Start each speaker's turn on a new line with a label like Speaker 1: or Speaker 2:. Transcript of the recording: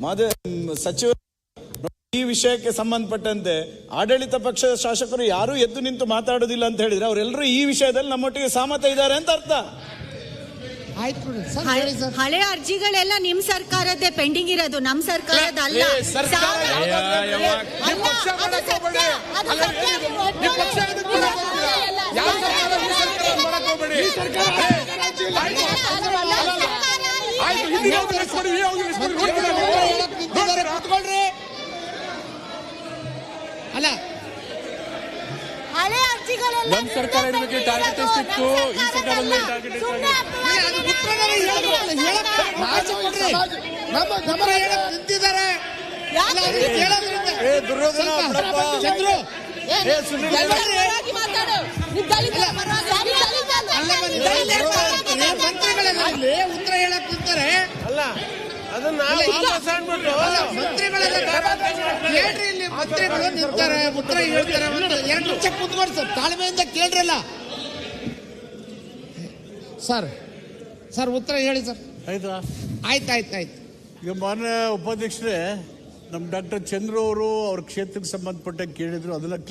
Speaker 1: ಮಾದ ಸಚಿವ ಈ ವಿಷಯಕ್ಕೆ ಸಂಬಂಧಪಟ್ಟಂತೆ ಆಡಳಿತ ಪಕ್ಷದ ಶಾಸಕರು ಯಾರು ಎದ್ದು ನಿಂತು ಮಾತಾಡೋದಿಲ್ಲ ಅಂತ ಹೇಳಿದ್ರೆ ಅವರೆಲ್ಲರೂ ಈ ವಿಷಯದಲ್ಲಿ ನಮ್ಮೊಟ್ಟಿಗೆ ಸಾಮತ ಇದ್ದಾರೆ ಅಂತ ಅರ್ಥ.
Speaker 2: ಆಯ್ತು ಸರ್
Speaker 3: ಹಳೆ- ಅರ್ಜಿಗಳೆಲ್ಲ ನಿಮ್ ಸರ್ಕಾರದ್ದೇ ಪೆಂಡಿಂಗ್ ಇರೋದು ನಮ್ ಸರ್ಕಾರದ ಅಲ್ಲ
Speaker 1: ಸರ್ಕಾರ
Speaker 3: ಅಲ್ಲ.
Speaker 4: ನಮ್ ಸರ್ಕಾರ ಇರ್ಬೇಕು, ಎಷ್ಟಿತ್ತು? ಈ ಸರ್ಕಾರದಲ್ಲಿ
Speaker 2: ಹೇಳಿದ್ರಲ್ಲ, ಹೇಳಕ್ ನಾಚೆ ನಮ್ಮ ಗಮನ ಹೇಳಕ್ ನಿಂತಿದ್ದಾರೆ.
Speaker 1: ದುರ್ಯೋಧನ.
Speaker 2: ಚಂದ್ರು. ಮಂತ್ರಿಗಳೆಲ್ಲ ಉತ್ತರ ಹೇಳಕ್ ನಿಂತಾರೆ
Speaker 5: ಅಲ್ಲ ಅದನ್ನ
Speaker 2: ಅಲ್ಲ, ಇಲ್ಲ. ಮಂತ್ರಿಗಳು ನಿಂತಾರೆ ಉತ್ತರ ಹೇಳ್ತಾರೆ ಎರಡು ನಿಮಿಷ ಕುತ್ಕೊಂಡು ಸರ್. ತಾಳ್ಮೆಯಿಂದ ಕೇಳ್ರಲ್ಲ. ಸರ್ ಸರ್ ಉತ್ತರ ಹೇಳಿ ಸರ್.
Speaker 6: ಆಯ್ತಾ?
Speaker 2: ಆಯ್ತು ಆಯ್ತು ಆಯ್ತು.
Speaker 6: ಈಗ ಮಾನ್ಯ ಉಪಾಧ್ಯಕ್ಷರೇ ನಮ್ಮ ಡಾಕ್ಟರ್ ಚಂದ್ರ ಅವರು ಅವ್ರ ಕ್ಷೇತ್ರಕ್ಕೆ ಸಂಬಂಧಪಟ್ಟ ಕೇಳಿದ್ರು ಅದನ್ನ ಕ್ಲಿಯರ್